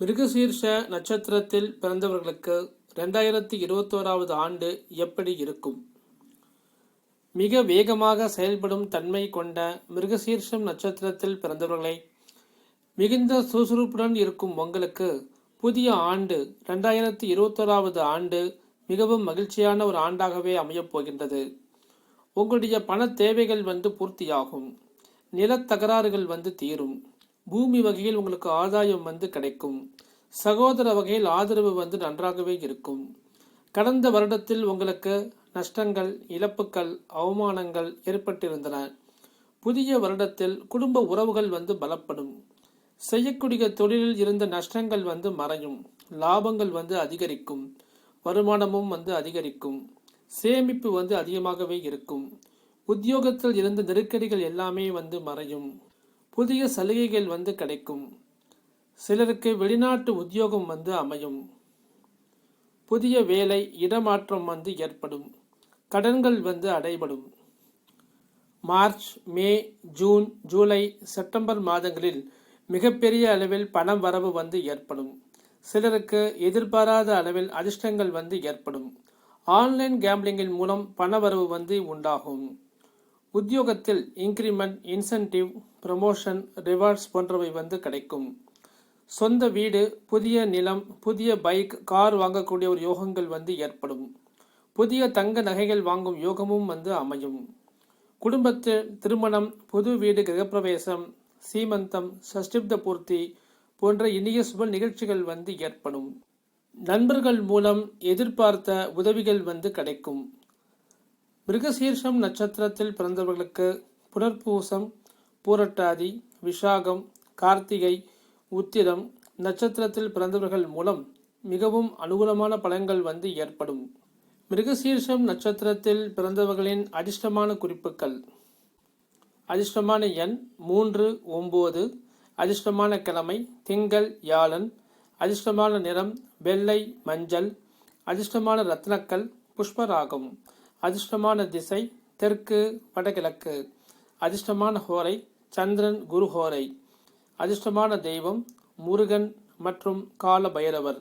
மிருகசீர்ஷ நட்சத்திரத்தில் பிறந்தவர்களுக்கு ரெண்டாயிரத்தி இருபத்தோராவது ஆண்டு எப்படி இருக்கும்? மிக வேகமாக செயல்படும் தன்மை கொண்ட மிருகசீர்ஷம் நட்சத்திரத்தில் பிறந்தவர்களை மிகுந்த சுறுசுறுப்புடன் இருக்கும் உங்களுக்கு புதிய ஆண்டு ரெண்டாயிரத்தி இருபத்தோராவது ஆண்டு மிகவும் மகிழ்ச்சியான ஒரு ஆண்டாகவே அமையப் போகின்றது. உங்களுடைய பண தேவைகள் வந்து பூர்த்தியாகும். நிலத்தகராறுகள் வந்து தீரும். பூமி வகையில் உங்களுக்கு ஆதாயம் வந்து கிடைக்கும். சகோதர வகையில் ஆதரவு வந்து நன்றாகவே இருக்கும். கடந்த வருடத்தில் உங்களுக்கு நஷ்டங்கள் இழப்புகள் அவமானங்கள் ஏற்பட்டிருந்தன. புதிய வருடத்தில் குடும்ப உறவுகள் வந்து பலப்படும். செய்யக்கூடிய தொழிலில் இருந்த நஷ்டங்கள் வந்து மறையும். லாபங்கள் வந்து அதிகரிக்கும். வருமானமும் வந்து அதிகரிக்கும். சேமிப்பு வந்து அதிகமாகவே இருக்கும். உத்தியோகத்தில் இருந்த நெருக்கடிகள் எல்லாமே வந்து மறையும். புதிய சலுகைகள் வந்து கிடைக்கும். சிலருக்கு வெளிநாட்டு உத்தியோகம் வந்து அமையும். புதிய வேலை இடமாற்றம் வந்து ஏற்படும். கடன்கள் வந்து அடைபடும். March May June July September மாதங்களில் மிகப்பெரிய அளவில் பணம் வரவு வந்து ஏற்படும். சிலருக்கு எதிர்பாராத அளவில் அதிர்ஷ்டங்கள் வந்து ஏற்படும். ஆன்லைன் கேம்லிங்கின் மூலம் பண வரவு வந்து உண்டாகும். உத்தியோகத்தில் இன்க்ரிமெண்ட் இன்சென்டிவ் ப்ரமோஷன் ரிவார்ட்ஸ் போன்றவை வந்து கிடைக்கும். சொந்த வீடு புதிய நிலம் புதிய பைக் கார் வாங்கக்கூடிய ஒரு யோகங்கள் வந்து ஏற்படும். புதிய தங்க நகைகள் வாங்கும் யோகமும் வந்து அமையும். குடும்பத்தில் திருமணம் புது வீடு கிரகப்பிரவேசம் சீமந்தம் சஷ்டிப்த பூர்த்தி போன்ற இனிய சுப நிகழ்ச்சிகள் வந்து ஏற்படும். நண்பர்கள் மூலம் எதிர்பார்த்த உதவிகள் வந்து கிடைக்கும். மிருகசீர்ஷம் நட்சத்திரத்தில் பிறந்தவர்களுக்கு புனர்பூசம் பூரட்டாதி விஷாகம் கார்த்திகை உத்திரம் நட்சத்திரத்தில் பிறந்தவர்கள் மூலம் மிகவும் அனுகூலமான பலன்கள் வந்து ஏற்படும். மிருகசீர்ஷம் நட்சத்திரத்தில் பிறந்தவர்களின் அதிர்ஷ்டமான குறிப்புகள். அதிர்ஷ்டமான எண் மூன்று ஒம்பது. அதிர்ஷ்டமான கிழமை திங்கள் யாழன். அதிர்ஷ்டமான நிறம் வெள்ளை மஞ்சள். அதிர்ஷ்டமான ரத்னக்கல் புஷ்பராகம். அதிர்ஷ்டமான திசை தெற்கு வடகிழக்கு. அதிர்ஷ்டமான ஹோரை சந்திரன் குரு ஹோரை. அதிர்ஷ்டமான தெய்வம் முருகன் மற்றும் கால பைரவர்